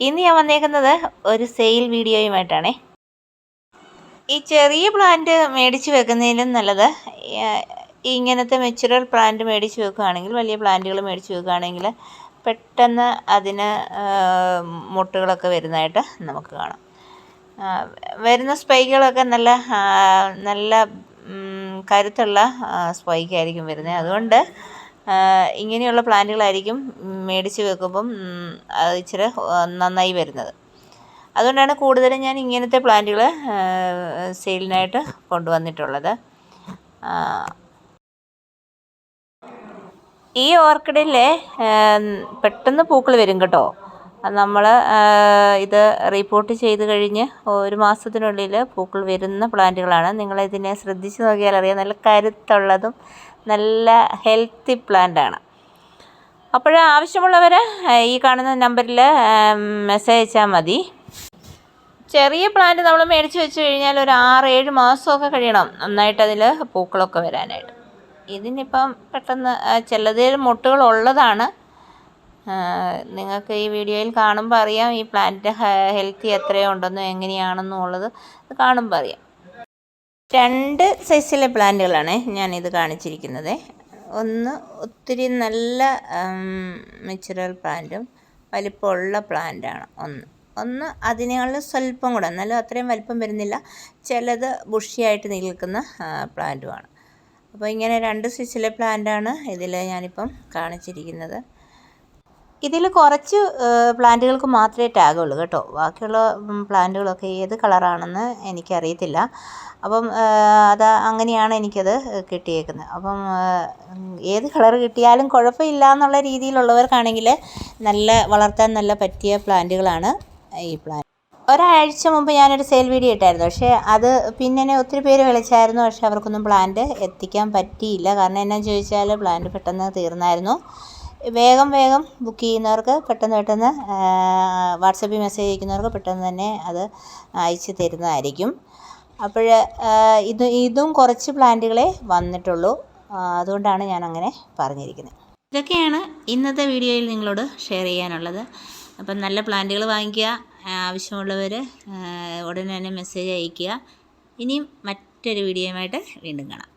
ഇന്ന് ഞാൻ വന്നേക്കുന്നത് ഒരു സെയിൽ വീഡിയോയുമായിട്ടാണേ. ഈ ചെറിയ പ്ലാന്റ് മേടിച്ച് വെക്കുന്നതിലും നല്ലത് ഇങ്ങനത്തെ മെച്ചുറൽ പ്ലാന്റ് മേടിച്ച് വെക്കുകയാണെങ്കിൽ വലിയ പ്ലാന്റുകൾ മേടിച്ച് വെക്കുകയാണെങ്കിൽ പെട്ടെന്ന് അതിന് മുട്ടുകളൊക്കെ വരുന്നതായിട്ട് നമുക്ക് കാണാം. വരുന്ന സ്പൈക്കുകളൊക്കെ നല്ല നല്ല കരുത്തുള്ള സ്പൈക്കായിരിക്കും വരുന്നത്. അതുകൊണ്ട് ഇങ്ങനെയുള്ള പ്ലാന്റുകളായിരിക്കും മേടിച്ച് വെക്കുമ്പം അത് ഇച്ചിരി നന്നായി വരുന്നത്. അതുകൊണ്ടാണ് കൂടുതലും ഞാൻ ഇങ്ങനത്തെ പ്ലാന്റുകൾ സെയിലിനായിട്ട് കൊണ്ടുവന്നിട്ടുള്ളത്. ഈ ഓർക്കിഡിലെ പെട്ടെന്ന് പൂക്കൾ വരും കേട്ടോ. നമ്മൾ ഇത് റിപ്പോർട്ട് ചെയ്ത് കഴിഞ്ഞ് ഒരു മാസത്തിനുള്ളിൽ പൂക്കൾ വരുന്ന പ്ലാന്റുകളാണ്. നിങ്ങളിതിനെ ശ്രദ്ധിച്ച് നോക്കിയാൽ അറിയാം. നല്ല കരുത്തുള്ളതും നല്ല ഹെൽത്തി പ്ലാന്റാണ് അപ്പോൾ ആവശ്യമുള്ളവർ ഈ കാണുന്ന നമ്പറിൽ മെസ്സേജ് അയച്ചാൽ മതി. ചെറിയ പ്ലാന്റ് നമ്മൾ മേടിച്ച് വെച്ച് കഴിഞ്ഞാൽ ഒരു ആറ് ഏഴ് മാസമൊക്കെ കഴിയണം നന്നായിട്ട് അതിൽ പൂക്കളൊക്കെ വരാനായിട്ട്. ഇതിനിപ്പം പെട്ടെന്ന് ചിലതിൽ മുട്ടുകൾ ഉള്ളതാണ്. നിങ്ങൾക്ക് ഈ വീഡിയോയിൽ കാണുമ്പോൾ അറിയാം ഈ പ്ലാന്റ് ഹെൽത്തി എത്രയുണ്ടെന്നും എങ്ങനെയാണെന്നുള്ളത്. കാണുമ്പോൾ അറിയാം. രണ്ട് സൈസിലെ പ്ലാന്റുകളാണ് ഞാനിത് കാണിച്ചിരിക്കുന്നത്. ഒന്ന് ഒത്തിരി നല്ല മെച്ചുറൽ പ്ലാന്റും വലിപ്പമുള്ള പ്ലാന്റാണ് ഒന്ന്. ഒന്ന് അതിനുള്ള സ്വല്പം കൂടെ എന്നാലും അത്രയും വലിപ്പം വരുന്നില്ല. ചിലത് ബുഷിയായിട്ട് നിൽക്കുന്ന പ്ലാന്റുമാണ് അപ്പോൾ ഇങ്ങനെ രണ്ട് സൈസിലെ പ്ലാന്റാണ് ഇതിൽ ഞാനിപ്പം കാണിച്ചിരിക്കുന്നത്. ഇതിൽ കുറച്ച് പ്ലാന്റുകൾക്ക് മാത്രമേ ടാഗുള്ളൂ കേട്ടോ. ബാക്കിയുള്ള പ്ലാന്റുകളൊക്കെ ഏത് കളറാണെന്ന് എനിക്കറിയത്തില്ല. അപ്പം അത് അങ്ങനെയാണ് എനിക്കത് കിട്ടിയേക്കുന്നത്. അപ്പം ഏത് കളർ കിട്ടിയാലും കുഴപ്പമില്ല എന്നുള്ള രീതിയിലുള്ളവർക്കാണെങ്കിൽ നല്ല വളർത്താൻ നല്ല പറ്റിയ പ്ലാന്റുകളാണ് ഈ പ്ലാന്റ് ഒരാഴ്ച മുമ്പ് ഞാനൊരു സെയിൽ വീഡിയോ ഇട്ടായിരുന്നു. പക്ഷേ അത് പിന്നെ ഒത്തിരി പേര് വിളിച്ചായിരുന്നു. പക്ഷേ അവർക്കൊന്നും പ്ലാന്റ് എത്തിക്കാൻ പറ്റിയില്ല. കാരണം എന്നാന്ന് ചോദിച്ചാൽ പ്ലാന്റ് പെട്ടെന്ന് തീർന്നായിരുന്നു. വേഗം വേഗം ബുക്ക് ചെയ്യുന്നവർക്ക് പെട്ടെന്ന് പെട്ടെന്ന് വാട്സപ്പിൽ മെസ്സേജ് അയക്കുന്നവർക്ക് പെട്ടെന്ന് തന്നെ അത് അയച്ചു തരുന്നതായിരിക്കും. അപ്പോൾ ഇത് ഇതും കുറച്ച് പ്ലാന്റുകളെ വന്നിട്ടുള്ളൂ. അതുകൊണ്ടാണ് ഞാൻ അങ്ങനെ പറഞ്ഞിരിക്കുന്നത്. ഇതൊക്കെയാണ് ഇന്നത്തെ വീഡിയോയിൽ നിങ്ങളോട് ഷെയർ ചെയ്യാനുള്ളത്. അപ്പം നല്ല പ്ലാന്റുകൾ വാങ്ങിക്കുക ആവശ്യമുള്ളവർ ഉടനെ തന്നെ മെസ്സേജ് അയക്കുക ഇനിയും മറ്റൊരു വീഡിയോയുമായിട്ട് വീണ്ടും കാണാം.